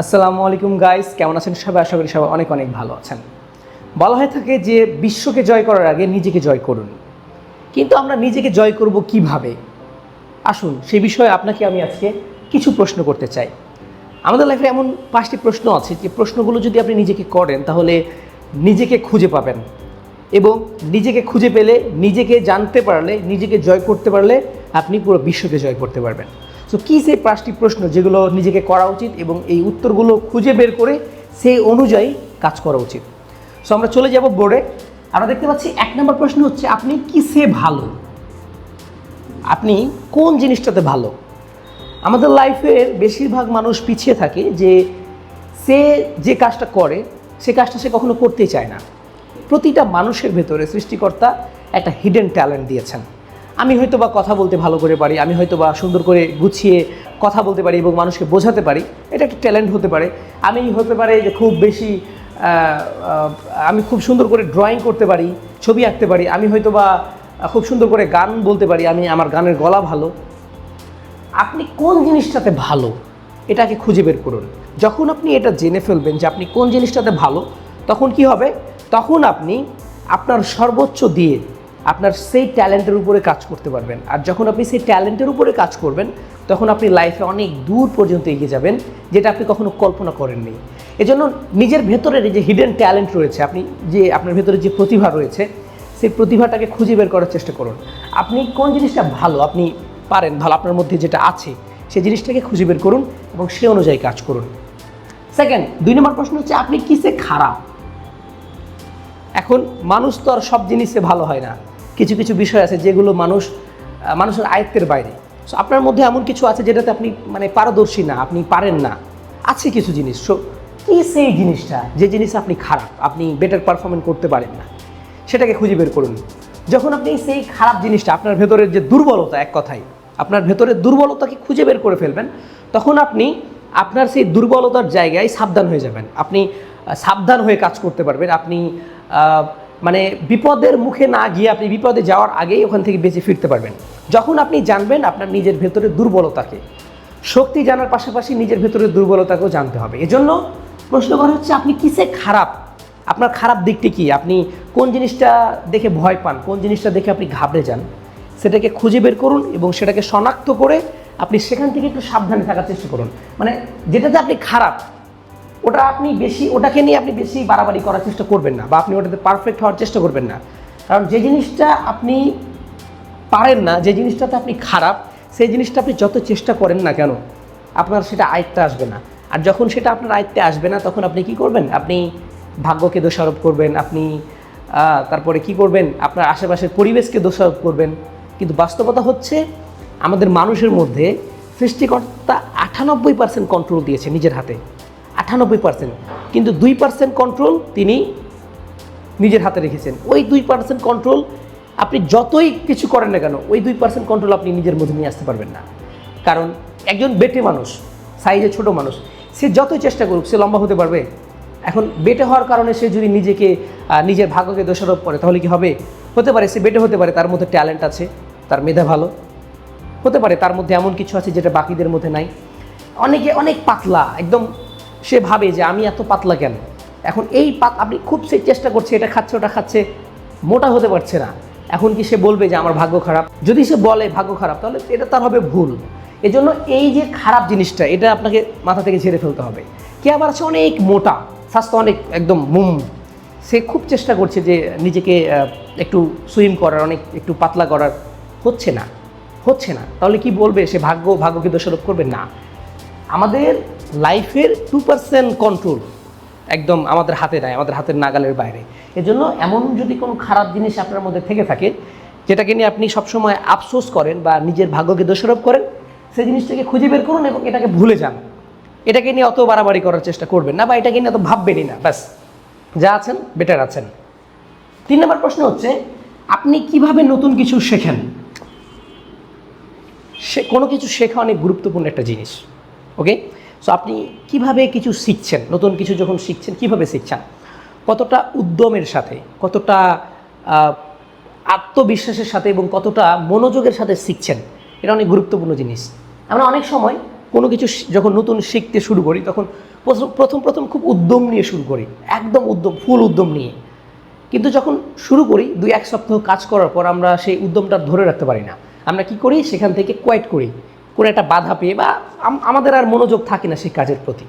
আসসালামু আলাইকুম গাইস কেমন আছেন সবাই? আশা করি সবাই অনেক অনেক ভালো আছেন। বলা হয়ে থাকে যে বিশ্বকে জয় করার আগে নিজেকে জয় করুন। কিন্তু আমরা নিজেকে জয় করব কীভাবে? আসুন, সে বিষয়ে আপনাকে আমি আজকে কিছু প্রশ্ন করতে চাই। আমাদের লাইফে এমন পাঁচটি প্রশ্ন আছে যে প্রশ্নগুলো যদি আপনি নিজেকে করেন, তাহলে নিজেকে খুঁজে পাবেন। এবং নিজেকে খুঁজে পেলে, নিজেকে জানতে পারলে, নিজেকে জয় করতে পারলে, আপনি পুরো বিশ্বকে জয় করতে পারবেন। সো কী সেই পাঁচটি প্রশ্ন যেগুলো নিজেকে করা উচিত এবং এই উত্তরগুলো খুঁজে বের করে সেই অনুযায়ী কাজ করা উচিত? সো আমরা চলে যাব বোর্ডে। আমরা দেখতে পাচ্ছি এক নম্বর প্রশ্ন হচ্ছে, আপনি কিসে ভালো? আপনি কোন জিনিসটাতে ভালো? আমাদের লাইফের বেশিরভাগ মানুষ পিছিয়ে থাকে যে সে যে কাজটা করে, সে কাজটা সে কখনো করতে চায় না। প্রতিটা মানুষের ভেতরে সৃষ্টিকর্তা একটা হিডেন ট্যালেন্ট দিয়েছেন। আমি হয়তো বা কথা বলতে ভালো করে পারি, আমি হয়তো বা সুন্দর করে গুছিয়ে কথা বলতে পারি এবং মানুষকে বোঝাতে পারি, এটা একটা ট্যালেন্ট হতে পারে। আমি হতে পারে যে খুব বেশি আমি খুব সুন্দর করে ড্রয়িং করতে পারি, ছবি আঁকতে পারি, আমি হয়তো বা খুব সুন্দর করে গান বলতে পারি, আমি আমার গানের গলা ভালো। আপনি কোন জিনিসটাতে ভালো, এটাকে খুঁজে বের করুন। যখন আপনি এটা জেনে ফেলবেন যে আপনি কোন জিনিসটাতে ভালো, তখন কি হবে? তখন আপনি আপনার সর্বোচ্চ দিয়ে আপনার সেই ট্যালেন্টের উপরে কাজ করতে পারবেন। আর যখন আপনি সেই ট্যালেন্টের উপরে কাজ করবেন, তখন আপনি লাইফে অনেক দূর পর্যন্ত এগিয়ে যাবেন, যেটা আপনি কখনো কল্পনা করেননি। এজন্য নিজের ভেতরের যে হিডেন ট্যালেন্ট রয়েছে, আপনি যে আপনার ভেতরে যে প্রতিভা রয়েছে, সেই প্রতিভাটাকে খুঁজে বের করার চেষ্টা করুন। আপনি কোন জিনিসটা ভালো, আপনি পারেন, ভালো আপনার মধ্যে যেটা আছে সেই জিনিসটাকে খুঁজে বের করুন এবং সে অনুযায়ী কাজ করুন। সেকেন্ড দুই নম্বর প্রশ্ন হচ্ছে, আপনি কিসে খারাপ? এখন মানুষ তো আর সব জিনিসে ভালো হয় না। কিছু কিছু বিষয় আছে যেগুলো মানুষ মানুষের আয়ত্তের বাইরে। সো আপনার মধ্যে এমন কিছু আছে যেটাতে আপনি মানে পারদর্শী না, আপনি পারেন না। আছে কিছু জিনিস। সো কী সেই জিনিসটা? যে জিনিস আপনি খারাপ, আপনি বেটার পারফরমেন্স করতে পারেন না। সেটাকে খুঁজে বের করুন। যখন আপনি সেই খারাপ জিনিসটা, আপনার ভেতরের যে দুর্বলতা, এক কথায়, আপনার ভেতরের দুর্বলতাকে খুঁজে বের করে ফেলবেন, তখন আপনি আপনার সেই দুর্বলতার জায়গায় সাবধান হয়ে যাবেন। আপনি সাবধান হয়ে কাজ করতে পারবেন। আপনি মানে বিপদের মুখে না গিয়ে আপনি বিপদে যাওয়ার আগেই ওখান থেকে বেঁচে ফিরতে পারবেন। যখন আপনি জানবেন আপনার নিজের ভেতরের দুর্বলতাকে, শক্তি জানার পাশাপাশি নিজের ভেতরের দুর্বলতাকেও জানতে হবে। এজন্য প্রশ্ন করা হচ্ছে, আপনি কিসে খারাপ? আপনার খারাপ দিকটি কি? আপনি কোন জিনিসটা দেখে ভয় পান? কোন জিনিসটা দেখে আপনি ঘাবড়ে যান? সেটাকে খুঁজে বের করুন এবং সেটাকে শনাক্ত করে আপনি সেখান থেকে একটু সাবধানে থাকার চেষ্টা করুন। মানে যেটাতে আপনি খারাপ ওটা আপনি বেশি, ওটাকে নিয়ে আপনি বেশি বাড়াবাড়ি করার চেষ্টা করবেন না বা আপনি ওটাতে পারফেক্ট হওয়ার চেষ্টা করবেন না। কারণ যে জিনিসটা আপনি পারেন না, যে জিনিসটাতে আপনি খারাপ, সেই জিনিসটা আপনি যত চেষ্টা করেন না কেন, আপনার সেটা আয়ত্তে আসবে না। আর যখন সেটা আপনার আয়ত্তে আসবে না, তখন আপনি কি করবেন? আপনি ভাগ্যকে দোষারোপ করবেন, আপনি তারপরে কি করবেন? আপনার আশেপাশের পরিবেশকে দোষারোপ করবেন। কিন্তু বাস্তবতা হচ্ছে, আমাদের মানুষের মধ্যে সৃষ্টিকর্তা আটানব্বই পার্সেন্ট কন্ট্রোল দিয়েছে নিজের হাতে। আটানব্বই পার্সেন্ট কিন্তু দুই পার্সেন্ট কন্ট্রোল তিনি নিজের হাতে রেখেছেন। ওই দুই পার্সেন্ট কন্ট্রোল আপনি যতই কিছু করেন না কেন, ওই দুই পার্সেন্ট কন্ট্রোল আপনি নিজের মধ্যে নিয়ে আসতে পারবেন না। কারণ একজন বেটে মানুষ সাইজে ছোট মানুষ, সে যতই চেষ্টা করুক, সে লম্বা হতে পারবে। এখন বেটে হওয়ার কারণে সে যদি নিজেকে নিজের ভাগ্যকে দোষারোপ করে, তাহলে কি হবে? হতে পারে সে বেটে হতে পারে, তার মধ্যে ট্যালেন্ট আছে, তার মেধা ভালো। হতে পারে তার মধ্যে এমন কিছু আছে যেটা বাকিদের মধ্যে নাই। অনেকে অনেক পাতলা, একদম সে ভাবে যে আমি এত পাতলা কেন? এখন এই পাত আপনি খুব সে চেষ্টা করছে, এটা খাচ্ছে, ওটা খাচ্ছে, মোটা হতে পারছে না। এখন কি সে বলবে যে আমার ভাগ্য খারাপ? যদি সে বলে ভাগ্য খারাপ, তাহলে এটা তার হবে ভুল। এজন্য এই যে খারাপ জিনিসটা, এটা আপনাকে মাথা থেকে ঝেড়ে ফেলতে হবে। কে আবার আছে অনেক মোটা, স্বাস্থ্য অনেক একদম মুম। সে খুব চেষ্টা করছে যে নিজেকে একটু সুইম করার, অনেক একটু পাতলা করার। হচ্ছে না হচ্ছে না। তাহলে কি বলবে সে ভাগ্য, ভাগ্যকে দোষারোপ করবে? না। আমাদের লাইফের টু পার্সেন্ট কন্ট্রোল একদম আমাদের হাতে নেয় আমাদের হাতের নাগালের বাইরে। এজন্য এমন যদি কোনো খারাপ জিনিস আপনার মধ্যে থেকে থাকে, যেটাকে নিয়ে আপনি সবসময় আফসোস করেন বা নিজের ভাগ্যকে দোষারোপ করেন, সেই জিনিসটাকে খুঁজে বের করুন এবং এটাকে ভুলে যান। এটাকে নিয়ে অত বাড়াবাড়ি করার চেষ্টা করবেন না বা এটাকে নিয়ে অত ভাববেনই না, ব্যাস। যা আছেন বেটার আছেন। তিন নম্বর প্রশ্ন হচ্ছে, আপনি কীভাবে নতুন কিছু শেখেন? সে, কোনো কিছু শেখা অনেক গুরুত্বপূর্ণ একটা জিনিস ওকে সো আপনি কীভাবে কিছু শিখছেন? নতুন কিছু যখন শিখছেন, কীভাবে শিখছেন? কতটা উদ্যমের সাথে, কতটা আত্মবিশ্বাসের সাথে এবং কতটা মনোযোগের সাথে শিখছেন, এটা অনেক গুরুত্বপূর্ণ জিনিস। আমরা অনেক সময় কোনো কিছু যখন নতুন শিখতে শুরু করি, তখন প্রথম- প্রথম খুব উদ্যম নিয়ে শুরু করি, একদম উদ্যম ফুল উদ্যম নিয়ে। কিন্তু যখন শুরু করি, দুই, এক সপ্তাহ কাজ করার পর আমরা সেই উদ্যমটা ধরে রাখতে পারি না। আমরা কি করি? সেখান থেকে কোয়াইট করি। কোনো একটা বাধা পেয়ে বা আম- আমাদের আর মনোযোগ থাকে না সেই কাজের প্রতি।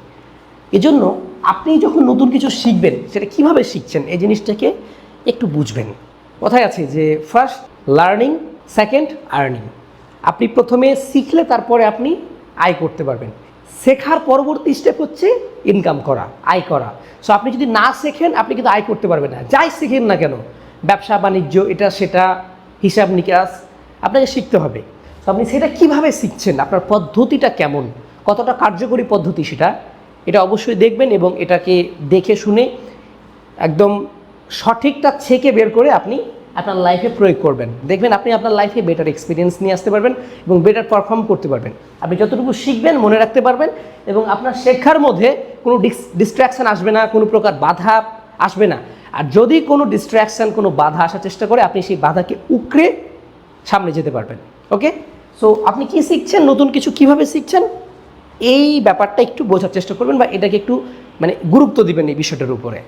এজন্য আপনি যখন নতুন কিছু শিখবেন, সেটা কীভাবে শিখছেন, এই জিনিসটাকে একটু বুঝবেন। কথায় আছে যে ফার্স্ট লার্নিং সেকেন্ড আর্নিং আপনি প্রথমে শিখলে তারপরে আপনি আয় করতে পারবেন। শেখার পরবর্তী স্টেপ হচ্ছে ইনকাম করা, আয় করা। সো আপনি যদি না শেখেন, আপনি কিন্তু আয় করতে পারবেন না। যাই শেখেন না কেন, ব্যবসা, বাণিজ্য, এটা, সেটা হিসাব নিকাশ আপনাকে শিখতে হবে। তো আপনি সেটা কীভাবে শিখছেন? আপনার পদ্ধতিটা কেমন? কতটা কার্যকরী পদ্ধতি সেটা? এটা অবশ্যই দেখবেন এবং এটাকে দেখে শুনে একদম সঠিকটা ছেকে বের করে আপনি আপনার লাইফে প্রয়োগ করবেন। দেখবেন আপনি আপনার লাইফে বেটার এক্সপিরিয়েন্স নিয়ে আসতে পারবেন এবং বেটার পারফর্ম করতে পারবেন। আপনি যতটুকু শিখবেন মনে রাখতে পারবেন এবং আপনার শেখার মধ্যে কোনো ডিস্ট্র্যাকশন আসবে না, কোনো প্রকার বাধা আসবে না। আর যদি কোনো ডিস্ট্র্যাকশন কোনো বাধা আসার চেষ্টা করে, আপনি সেই বাধাকে উকড়ে সামনে যেতে পারবেন। ওকে সো আপনি কি শিখছেন? নতুন কিছু কীভাবে শিখছেন? এই ব্যাপারটা একটু বোঝার চেষ্টা করবেন বা এটাকে একটু মানে গুরুত্ব দিবেন এই বিষয়টার উপরে।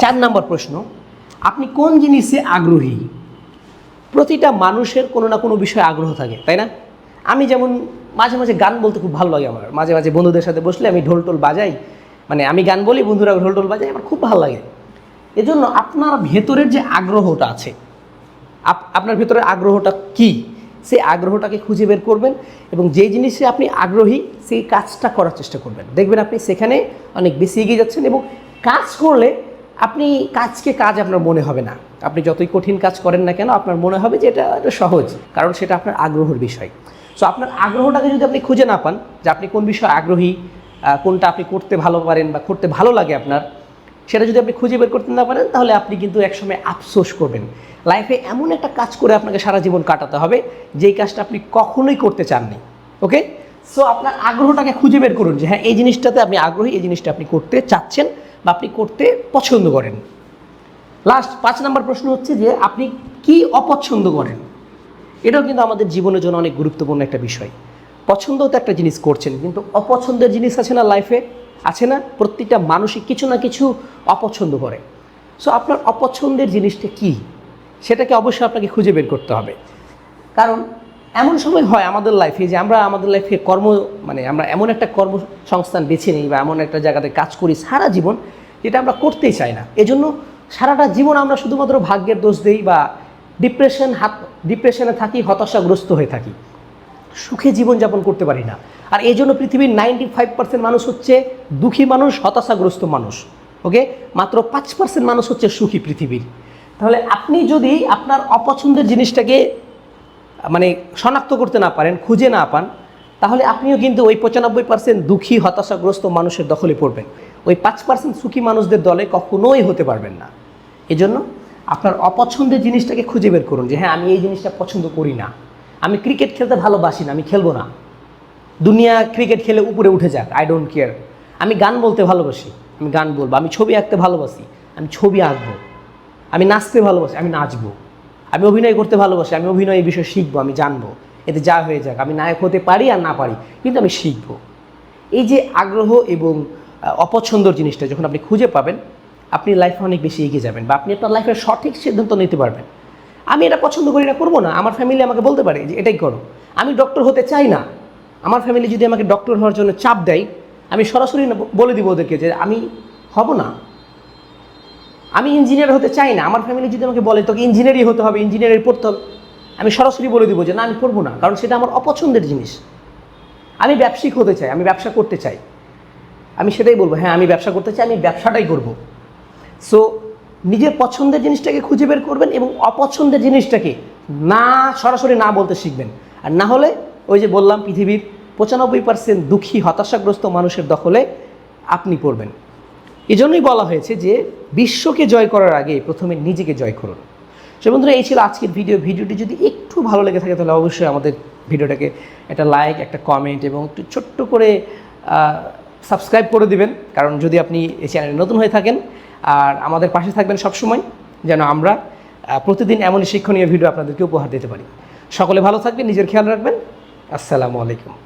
চার নম্বর প্রশ্ন, আপনি কোন জিনিসে আগ্রহী? প্রতিটা মানুষের কোনো না কোনো বিষয়ে আগ্রহ থাকে, তাই না? আমি যেমন মাঝে মাঝে গান বলতে খুব ভালো লাগে আমার। মাঝে মাঝে বন্ধুদের সাথে বসলে আমি ঢোল টোল বাজাই। মানে আমি গান বলি, বন্ধুরা ঢোল টোল বাজাই আমার খুব ভালো লাগে। এজন্য আপনার ভেতরের যে আগ্রহটা আছে আপনার ভেতরে আগ্রহটা কি? সেই আগ্রহটাকে খুঁজে বের করবেন এবং যেই জিনিসে আপনি আগ্রহী, সেই কাজটা করার চেষ্টা করবেন। দেখবেন আপনি সেখানে অনেক বেশি এগিয়ে যাচ্ছেন এবং কাজ করলে আপনি কাজকে কাজ আপনার মনে হবে না। আপনি যতই কঠিন কাজ করেন না কেন, আপনার মনে হবে যে এটা এটা সহজ, কারণ সেটা আপনার আগ্রহের বিষয়। সো আপনার আগ্রহটাকে যদি আপনি খুঁজে না পান যে আপনি কোন বিষয়ে আগ্রহী কোনটা আপনি করতে ভালো পারেন বা করতে ভালো লাগে আপনার সেটা যদি আপনি খুঁজে বের করতে না পারেন, তাহলে আপনি কিন্তু একসময় আফসোস করবেন। লাইফে এমন একটা কাজ করে আপনাকে সারা জীবন কাটাতে হবে, যেই কাজটা আপনি কখনোই করতে চাননি ওকে সো আপনার আগ্রহটাকে খুঁজে বের করুন যে হ্যাঁ এই জিনিসটাতে আপনি আগ্রহী, এই জিনিসটা আপনি করতে চাচ্ছেন বা আপনি করতে পছন্দ করেন। লাস্ট পাঁচ নম্বর প্রশ্ন হচ্ছে যে, আপনি কি অপছন্দ করেন? এটাও কিন্তু আমাদের জীবনের জন্য অনেক গুরুত্বপূর্ণ একটা বিষয়। পছন্দ তো একটা জিনিস করছেন, কিন্তু অপছন্দের জিনিস আছে না লাইফে আছে না? প্রত্যেকটা মানুষই কিছু না কিছু অপছন্দ করে। সো আপনার অপছন্দের জিনিসটা কি? সেটাকে অবশ্যই আপনাকে খুঁজে বের করতে হবে। কারণ, এমন সময় হয় আমাদের লাইফে যে আমরা আমাদের লাইফে কর্ম মানে আমরা এমন একটা কর্মসংস্থান বেছে নিই বা এমন একটা জায়গাতে কাজ করি সারা জীবন, যেটা আমরা করতেই চাই না। এজন্য সারাটা জীবন আমরা শুধুমাত্র ভাগ্যের দোষ দিই বা ডিপ্রেশন হাত ডিপ্রেশনে থাকি, হতাশাগ্রস্ত হয়ে থাকি। সুখে জীবনযাপন করতে পারি না। আর এই জন্য পৃথিবীর নাইনটি ফাইভ পার্সেন্ট মানুষ হচ্ছে দুঃখী মানুষ, হতাশাগ্রস্ত মানুষ। ওকে মাত্র পাঁচ পার্সেন্ট মানুষ হচ্ছে সুখী পৃথিবীর। তাহলে আপনি যদি আপনার অপছন্দের জিনিসটাকে মানে শনাক্ত করতে না পারেন, খুঁজে না পান, তাহলে আপনিও কিন্তু ওই পঁচানব্বই পার্সেন্ট দুঃখী, হতাশাগ্রস্ত মানুষের দখলে পড়বেন। ওই পাঁচ পার্সেন্ট সুখী মানুষদের দলে কখনোই হতে পারবেন না। এজন্য আপনার অপছন্দের জিনিসটাকে খুঁজে বের করুন যে হ্যাঁ আমি এই জিনিসটা পছন্দ করি না। আমি ক্রিকেট খেলতে ভালোবাসি না, আমি খেলব না। দুনিয়া ক্রিকেট খেলে উপরে উঠে যাক আই ডোন্ট কেয়ার আমি গান বলতে ভালোবাসি, আমি গান বলব, আমি ছবি আঁকতে ভালোবাসি, আমি ছবি আঁকবো, আমি নাচতে ভালোবাসি, আমি নাচবো, আমি অভিনয় করতে ভালোবাসি, আমি অভিনয় এই বিষয়ে শিখব, আমি জানব, এতে যা হয়ে যাক, আমি নায়ক হতে পারি আর না পারি, কিন্তু আমি শিখব। এই যে আগ্রহ এবং অপছন্দর জিনিসটা যখন আপনি খুঁজে পাবেন, আপনি লাইফে অনেক বেশি এগিয়ে যাবেন বা আপনি আপনার লাইফের সঠিক সিদ্ধান্ত নিতে পারবেন। আমি এটা পছন্দ করি না, করব না। আমার ফ্যামিলি আমাকে বলতে পারে যে, এটাই করো। আমি ডক্টর হতে চাই না। আমার ফ্যামিলি যদি আমাকে ডক্টর হওয়ার জন্য চাপ দেয়, আমি সরাসরি বলে দিব ওদেরকে যে, আমি হব না। আমি ইঞ্জিনিয়ার হতে চাই না। আমার ফ্যামিলি যদি আমাকে বলে, তোকে ইঞ্জিনিয়ারই হতে হবে ইঞ্জিনিয়ারিং পড়তে হবে, আমি সরাসরি বলে দিব যে, না, আমি করব না। কারণ সেটা আমার অপছন্দের জিনিস। আমি ব্যবসায়িক হতে চাই, আমি ব্যবসা করতে চাই। আমি সেটাই বলব হ্যাঁ আমি ব্যবসা করতে চাই, আমি ব্যবসাটাই করব। সো নিজের পছন্দের জিনিসটাকে খুঁজে বের করবেন এবং অপছন্দের জিনিসটাকে না, সরাসরি না বলতে শিখবেন। আর না হলে ওই যে বললাম, পৃথিবীর পঁচানব্বই পার্সেন্ট দুঃখী, হতাশাগ্রস্ত মানুষের দখলে আপনি পড়বেন। এজন্যই বলা হয়েছে যে, বিশ্বকে জয় করার আগে প্রথমে নিজেকে জয় করুন। সে বন্ধুরা, এই ছিল আজকের ভিডিও। ভিডিওটি যদি একটু ভালো লেগে থাকে, তাহলে অবশ্যই আমাদের ভিডিওটাকে একটা লাইক একটা কমেন্ট এবং একটু ছোট্ট করে সাবস্ক্রাইব করে দিবেন। কারণ যদি আপনি এই চ্যানেলে নতুন হয়ে থাকেন আর আমাদের পাশে থাকবেন সবসময় যেন আমরা প্রতিদিন এমনই শিক্ষণীয় ভিডিও আপনাদেরকে উপহার দিতে পারি। সকলে ভালো থাকবেন, নিজের খেয়াল রাখবেন। আসসালামু আলাইকুম।